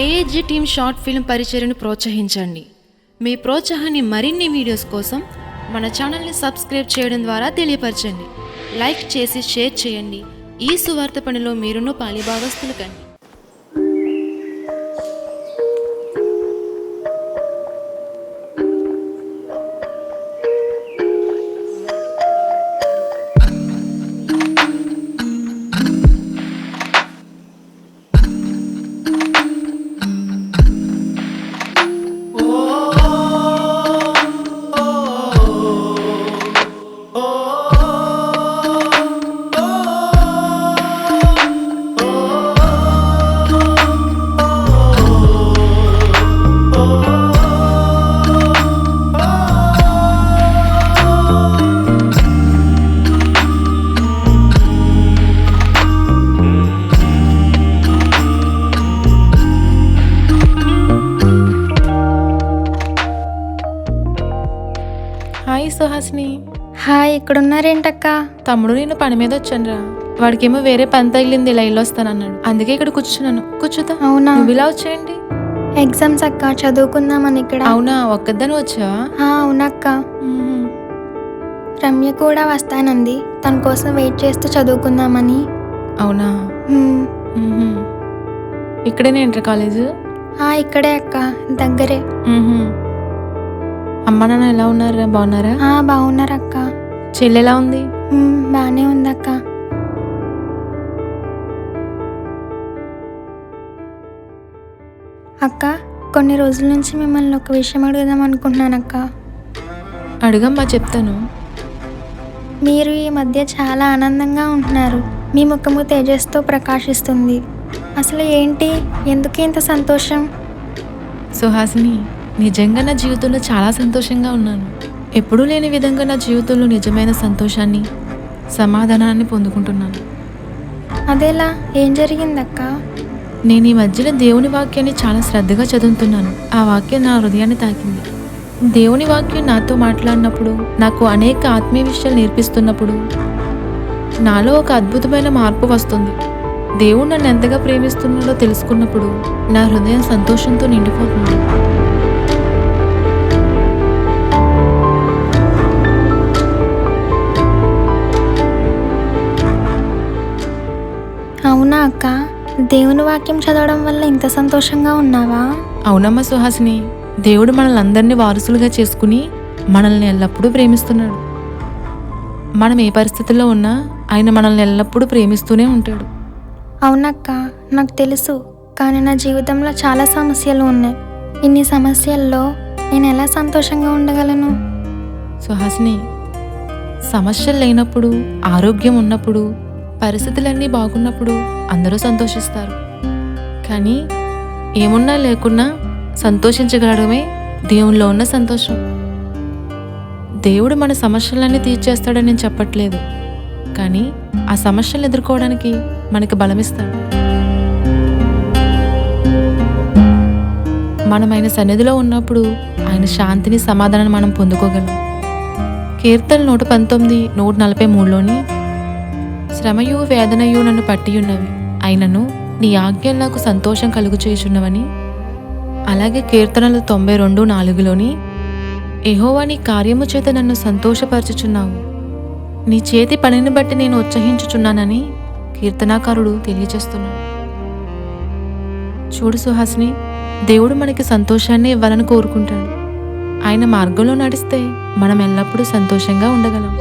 AAG team short film పరిచయను ప్రోత్సహించండి మీ ప్రోత్సాహాన్ని మరిన్ని వీడియోస్ కోసం మన ఛానల్ని సబ్స్క్రైబ్ చేయడం ద్వారా తెలియపరచండి. లైక్ చేసి షేర్ చేయండి. ఈ సువార్త పనిలో మీరును పాలిభాగస్తులు కండి. సుహాసిని హాయ్ ఇక్కడున్నారేంటక్క? తమ్ముడు నేను పని మీద వచ్చానురా. వాడికేమో వేరే పని తగిలింది ఇలా ఇల్లు వస్తానన్నాడు అందుకే ఇక్కడ కూర్చున్నాను. కూర్చుతా. అవునా? నువ్వు ఇలా వచ్చేయండి. ఎగ్జామ్స్ అక్క చదువుకుందామని ఇక్కడ. అవునా? ఒక్కదాని వచ్చావా? ఆ, అవునక్క. రమ్య కూడా వస్తానంది. తన కోసం వెయిట్ చేస్తూ చదువుకుందామని. అవునా? హ్మ్. ఇక్కడేనే ఇంటర్ కాలేజ్? ఆ, ఇక్కడే అక్క దగ్గరే. అమ్మ నాన్న ఎలా ఉన్నారా బాగున్నారా? ఆ బాగున్నారక్క. చెల్లి ఎలా ఉంది? హ్మ్, బానే ఉందక్క. అక్క కొన్ని రోజుల నుంచి మిమ్మల్ని ఒక విషయం అడుగుదాం అనుకుంటున్నానక్క. అడుగమ్మా చెప్తాను. మీరు ఈ మధ్య చాలా ఆనందంగా ఉంటున్నారు. మీ ముఖము తేజస్తో ప్రకాశిస్తుంది. అసలు ఏంటి? ఎందుకు ఇంత సంతోషం? సుహాసిని నిజంగా నా జీవితంలో చాలా సంతోషంగా ఉన్నాను. ఎప్పుడూ లేని విధంగా నా జీవితంలో నిజమైన సంతోషాన్ని సమాధానాన్ని పొందుకుంటున్నాను. అదేలా ఏం జరిగిందక్క? నేను ఈ మధ్యన దేవుని వాక్యాన్ని చాలా శ్రద్ధగా చదువుతున్నాను. ఆ వాక్యం నా హృదయాన్ని తాకింది. దేవుని వాక్యం నాతో మాట్లాడినప్పుడు నాకు అనేక ఆత్మీయ విషయాలు నేర్పిస్తున్నప్పుడు నాలో ఒక అద్భుతమైన మార్పు వస్తుంది. దేవుడు నన్ను ఎంతగా ప్రేమిస్తున్నాడో తెలుసుకున్నప్పుడు నా హృదయం సంతోషంతో నిండిపోతుంది. అక్క దేవుని వాక్యం చదవడం వల్ల ఇంత సంతోషంగా ఉన్నావా? అవునమ్మ సుహాసిని. దేవుడు మనల్ని అందరినీ వారసులుగా చేసుకుని మనల్ని ఎల్లప్పుడూ ప్రేమిస్తున్నాడు. మనం ఏ పరిస్థితుల్లో ఉన్నా ఆయన మనల్ని ఎల్లప్పుడూ ప్రేమిస్తూనే ఉంటాడు. అవునక్క నాకు తెలుసు కానీ నా జీవితంలో చాలా సమస్యలు ఉన్నాయి. ఇన్ని సమస్యల్లో నేను ఎలా సంతోషంగా ఉండగలను? సుహాసిని సమస్యలు లేనప్పుడు ఆరోగ్యం ఉన్నప్పుడు పరిస్థితులన్నీ బాగున్నప్పుడు అందరూ సంతోషిస్తారు. కానీ ఏమున్నా లేకున్నా సంతోషించగలడమే దేవునిలో ఉన్న సంతోషం. దేవుడు మన సమస్యలన్నీ తీర్చేస్తాడని నేను చెప్పట్లేదు. కానీ ఆ సమస్యలు ఎదుర్కోవడానికి మనకి బలమిస్తాడు. మనం ఆయన సన్నిధిలో ఉన్నప్పుడు ఆయన శాంతిని సమాధానాన్ని మనం పొందుకోగలం. కీర్తన నూట పంతొమ్మిది నూట నలభై మూడులోని శ్రమయు వేదనయు నన్ను పట్టియున్నవి. అయినను నీ ఆజ్ఞలు నాకు సంతోషం కలుగు చేయుచున్నవని అలాగే కీర్తనలు తొంభై రెండు నాలుగులోని ఎహోవా నీ కార్యము చేత నన్ను సంతోషపరచుచున్నావు. నీ చేతి పనిని బట్టి నేను ఉత్సహించుచున్నానని కీర్తనాకారుడు తెలియచేస్తున్నాడు చూడు సుహాసిని దేవుడు మనకి సంతోషాన్ని ఇవ్వాలని కోరుకుంటాడు. ఆయన మార్గంలో నడిస్తే మనం ఎల్లప్పుడూ సంతోషంగా ఉండగలం.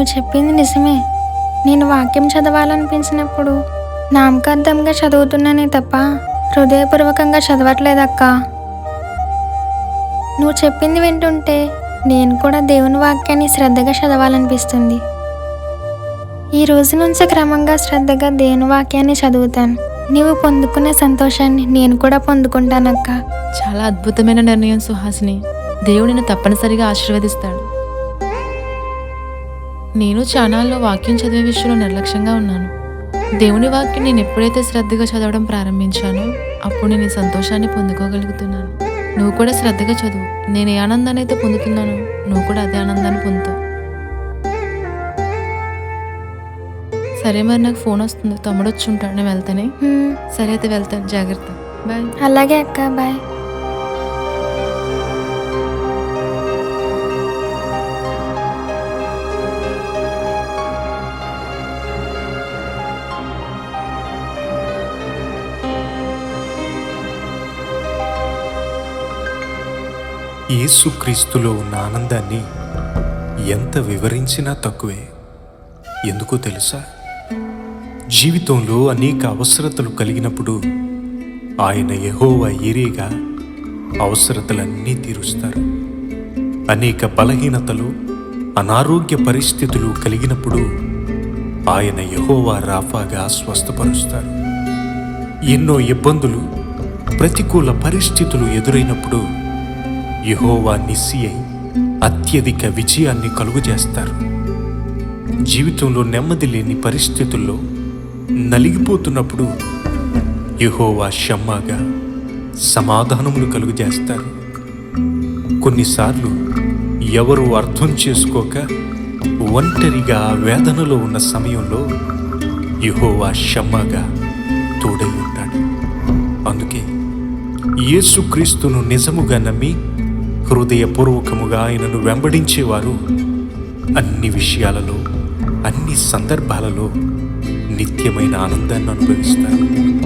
నువ్వు చెప్పింది నిజమే. నేను వాక్యం చదవాలనిపించినప్పుడు నామకార్థంగా చదువుతున్నానే తప్ప హృదయపూర్వకంగా చదవట్లేదక్కా. నువ్వు చెప్పింది వింటుంటే నేను కూడా దేవుని వాక్యాన్ని శ్రద్ధగా చదవాలనిపిస్తుంది. ఈ రోజు నుంచి క్రమంగా శ్రద్ధగా దేవుని వాక్యాన్ని చదువుతాను. నీవు పొందుకునే సంతోషాన్ని నేను కూడా పొందుకుంటానక్క. చాలా అద్భుతమైన నిర్ణయం సుహాసిని. దేవుడిని తప్పనిసరిగా ఆశీర్వదిస్తాడు. నేను చానాల్లో వాక్యం చదివే విషయంలో నిర్లక్ష్యంగా ఉన్నాను. దేవుని వాక్యం నేను ఎప్పుడైతే శ్రద్ధగా చదవడం ప్రారంభించానో అప్పుడు నేను ఈ సంతోషాన్ని పొందుకోగలుగుతున్నాను. నువ్వు కూడా శ్రద్ధగా చదువు. నేను ఏ ఆనందాన్ని అయితే పొందుతున్నానో నువ్వు కూడా అదే ఆనందాన్ని పొందుతావు. సరే మరి నాకు ఫోన్ వస్తుంది. తమ్ముడు వచ్చి ఉంటాడు. నేను వెళ్తానే. సరే అయితే వెళ్తాను. జాగ్రత్త. బాయ్. అలాగే అక్క. బాయ్. యేసుక్రీస్తులో ఉన్న ఆనందాన్ని ఎంత వివరించినా తక్కువే? ఎందుకో తెలుసా? జీవితంలో అనేక అవసరతలు కలిగినప్పుడు ఆయన యెహోవా ఏరేగా అవసరతలన్నీ తీరుస్తారు. అనేక బలహీనతలు అనారోగ్య పరిస్థితులు కలిగినప్పుడు ఆయన యహోవా రాఫాగా స్వస్థపరుస్తారు. ఎన్నో ఇబ్బందులు ప్రతికూల పరిస్థితులు ఎదురైనప్పుడు యహోవా నిస్సి అయి అత్యధిక విజయాన్ని కలుగజేస్తారు. జీవితంలో నెమ్మది లేని పరిస్థితుల్లో నలిగిపోతున్నప్పుడు యహోవా షమ్మాగా సమాధానములు కలుగజేస్తారు. కొన్నిసార్లు ఎవరు అర్థం చేసుకోక ఒంటరిగా వేదనలో ఉన్న సమయంలో యహోవా షమ్మాగా తోడై ఉంటాడు. అందుకే యేసుక్రీస్తును నిజముగా నమ్మి హృదయపూర్వకముగా ఆయనను వెంబడించేవారు. అన్ని విషయాలలో అన్ని సందర్భాలలో నిత్యమైన ఆనందాన్ని అనుభవిస్తారు.